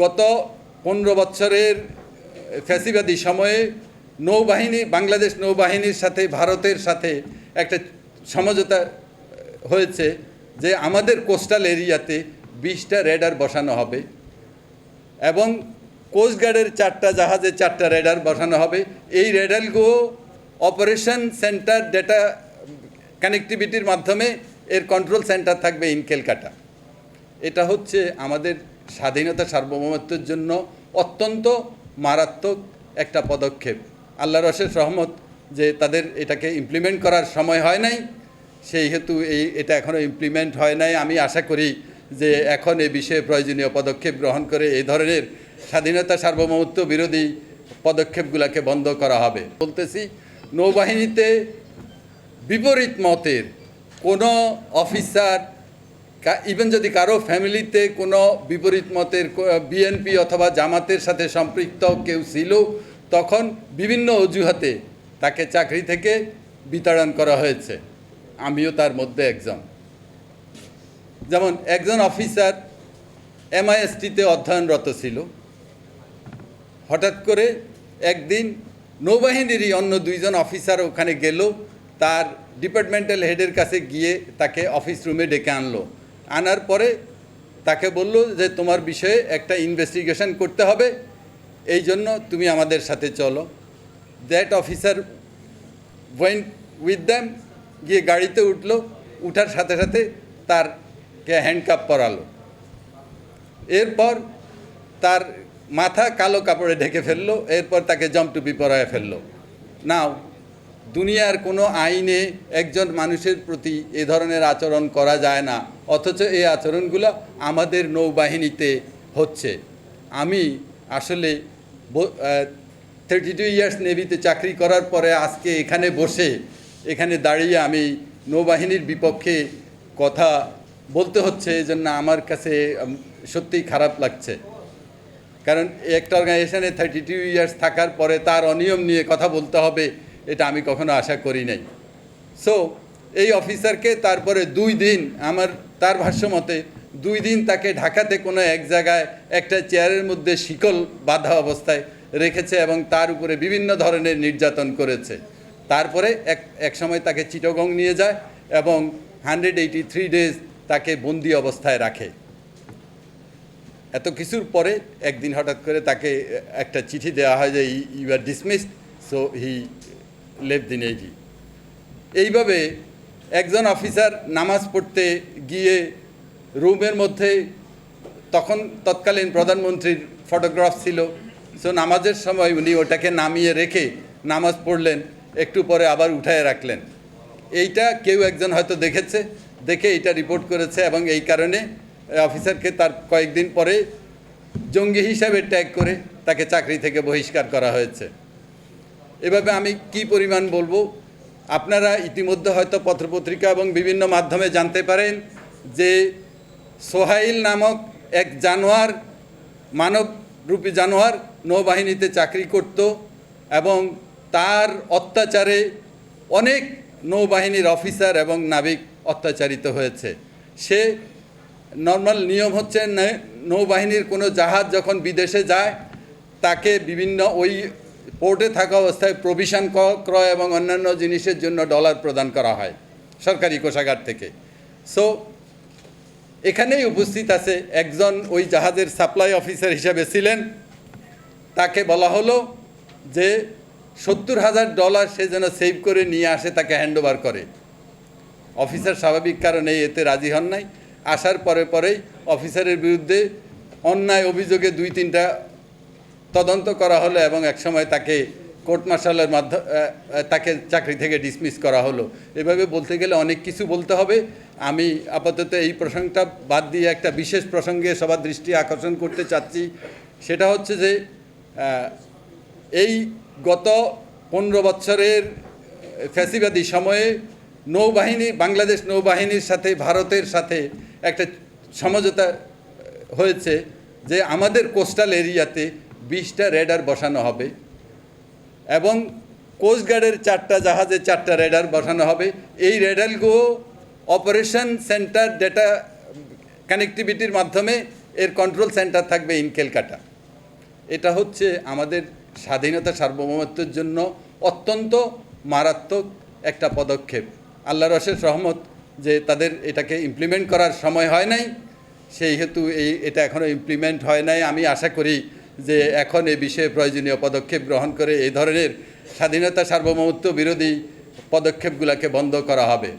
গত পনেরো বছরের ফ্যাসিবাদী সময়ে নৌবাহিনী, বাংলাদেশ নৌবাহিনীর সাথে, ভারতের সাথে একটা সমঝোতা হয়েছে যে আমাদের কোস্টাল এরিয়াতে বিশটা রেডার বসানো হবে এবং কোস্টগার্ডের চারটা জাহাজে চারটা রেডার বসানো হবে। এই রেডারগুলো অপারেশন সেন্টার ডেটা কানেক্টিভিটির মাধ্যমে এর কন্ট্রোল সেন্টার থাকবে ইন কেলকাটা এটা হচ্ছে আমাদের স্বাধীনতা সার্বভৌমত্বের জন্য অত্যন্ত মারাত্মক একটা পদক্ষেপ। আল্লাহ অশেষ রহমত যে তাদের এটাকে ইমপ্লিমেন্ট করার সময় হয় নাই, সেই হেতু এই, এটা এখনও ইমপ্লিমেন্ট হয় নাই। আমি আশা করি যে এখন এ বিষয়ে প্রয়োজনীয় পদক্ষেপ গ্রহণ করে এই ধরনের স্বাধীনতা সার্বভৌমত্ব বিরোধী পদক্ষেপগুলোকে বন্ধ করা হবে। বলতেছি, নৌবাহিনীতে বিপরীত মতের কোনো অফিসার ইভেন যদি কারও ফ্যামিলিতে কোনো বিপরীত মতের বিএনপি অথবা জামাতের সাথে সম্পৃক্ত কেউ ছিল, তখন বিভিন্ন অজুহাতে তাকে চাকরি থেকে বিতাড়ন করা হয়েছে। আমিও তার মধ্যে একজন। যেমন একজন অফিসার এমআইএসটিতে অধ্যয়নরত ছিল। হঠাৎ করে একদিন নৌবাহিনীরই অন্য দুইজন অফিসার ওখানে গেল, তার ডিপার্টমেন্টাল হেডের কাছে গিয়ে তাকে অফিস রুমে ডেকে আনলো। আনার পরে তাকে বলল যে, তোমার বিষয়ে একটা ইনভেস্টিগেশন করতে হবে। এই জন্য তুমি আমাদের সাথে চলো। That officer went with them গিয়ে গাড়িতে উঠল। উঠার সাথে সাথে তারকে হ্যান্ডকাপ পরালো। এরপর তার মাথা কালো কাপড়ে ঢেকে ফেলল। এরপর তাকে জমটুপি পরায় ফেলল। নাও দুনিয়ার কোনো আইনে একজন মানুষের প্রতি এ ধরনের আচরণ করা যায় না। অথচ এই আচরণগুলো আমাদের নৌবাহিনীতে হচ্ছে। আমি আসলে থার্টি টু ইয়ার্স নেভিতে চাকরি করার পরে আজকে এখানে বসে, এখানে দাঁড়িয়ে আমি নৌবাহিনীর বিপক্ষে কথা বলতে হচ্ছে, এই জন্য আমার কাছে সত্যিই খারাপ লাগছে। কারণ একটা অর্গানাইজেশনে থার্টি টু ইয়ার্স থাকার পরে তার অনিয়ম নিয়ে কথা বলতে হবে এটা আমি কখনো আশা করি নাই। সো এই অফিসারকে তারপরে দুই দিন আমার, তার ভাষ্য মতে, দুই দিন তাকে ঢাকাতে কোনো এক জায়গায় একটা চেয়ারের মধ্যে শিকল বাধা অবস্থায় রেখেছে এবং তার উপরে বিভিন্ন ধরনের নির্যাতন করেছে। তারপরে এক এক সময় তাকে চিটগং নিয়ে যায় এবং হান্ড্রেড এইটি থ্রি ডেজ তাকে বন্দি অবস্থায় রাখে। এত কিছুর পরে একদিন হঠাৎ করে তাকে একটা চিঠি দেওয়া হয় যে you are dismissed so he navy এইভাবে একজন অফিসার নামাজ পড়তে গিয়ে রুমের মধ্যে তখন তৎকালীন প্রধানমন্ত্রীর ফটোগ্রাফ ছিল। সো নামাজের সময় উনি ওটাকে নামিয়ে রেখে নামাজ পড়লেন, একটু পরে আবার উঠায় রাখলেন। এইটা কেউ একজন হয়তো দেখেছে, দেখে এটা রিপোর্ট করেছে এবং এই কারণে অফিসারকে তার কয়েকদিন পরে জঙ্গি হিসাবে ট্যাগ করে তাকে চাকরি থেকে বহিষ্কার করা হয়েছে। এভাবে আমি কি পরিমাণ বলব? আপনারা ইতিমধ্যে হয়তো পত্রপত্রিকা এবং বিভিন্ন মাধ্যমে জানতে পারেন যে সোহাইল নামক এক জানোয়ার, মানবরূপী জানোয়ার নৌবাহিনীতে চাকরি করত এবং তার অত্যাচারে অনেক নৌবাহিনীর অফিসার এবং নাবিক অত্যাচারিত হয়েছে। সে নর্মাল নিয়ম হচ্ছে নৌবাহিনীর কোনো জাহাজ যখন বিদেশে যায়, তাকে বিভিন্ন ওই পোর্টে থাকা অবস্থায় প্রভিশন ক্রয় এবং অন্যান্য জিনিসের জন্য ডলার প্রদান করা হয় সরকারি কোষাগার থেকে। সো এখানেই উপস্থিত আছে একজন ওই জাহাজের সাপ্লাই অফিসার হিসেবে ছিলেন। তাকে বলা হলো যে, সত্তর হাজার ডলার সে যেন সেভ করে নিয়ে আসে, তাকে হ্যান্ডওভার করে। অফিসার স্বাভাবিক কারণে এতে রাজি হন নাই। আসার পরে পরেই অফিসারের বিরুদ্ধে অন্যায় অভিযোগে দুই তিনটা তদন্ত করা হলো এবং একসময় তাকে কোর্ট মার্শালের মাধ্যমে তাকে চাকরি থেকে ডিসমিস করা হলো। এভাবে বলতে গেলে অনেক কিছু বলতে হবে। আমি আপাতত এই প্রসঙ্গটা বাদ দিয়ে একটা বিশেষ প্রসঙ্গে সবার দৃষ্টি আকর্ষণ করতে চাচ্ছি। সেটা হচ্ছে যে এই গত পনেরো বছরের ফ্যাসিবাদী সময়ে নৌবাহিনী, বাংলাদেশ নৌবাহিনীর সাথে, ভারতের সাথে একটা সমঝোতা হয়েছে যে আমাদের কোস্টাল এরিয়াতে বিশটা রেডার বসানো হবে এবং কোস্টগার্ডের চারটা জাহাজে চারটা রেডার বসানো হবে। এই রেডারগুলো অপারেশন সেন্টার ডেটা কানেক্টিভিটির মাধ্যমে এর কন্ট্রোল সেন্টার থাকবে ইন ক্যালকাটা এটা হচ্ছে আমাদের স্বাধীনতা সার্বভৌমত্বের জন্য অত্যন্ত মারাত্মক একটা পদক্ষেপ। আল্লাহ অশেষ রহমত যে তাদের এটাকে ইমপ্লিমেন্ট করার সময় হয় নাই, সেই হেতু এই, এটা এখনও ইমপ্লিমেন্ট হয় নাই। আমি আশা করি যে এখন এ বিষয়ে প্রয়োজনীয় পদক্ষেপ গ্রহণ করে এই ধরনের স্বাধীনতা সার্বভৌমত্ব বিরোধী পদক্ষেপগুলোকে বন্ধ করা হবে।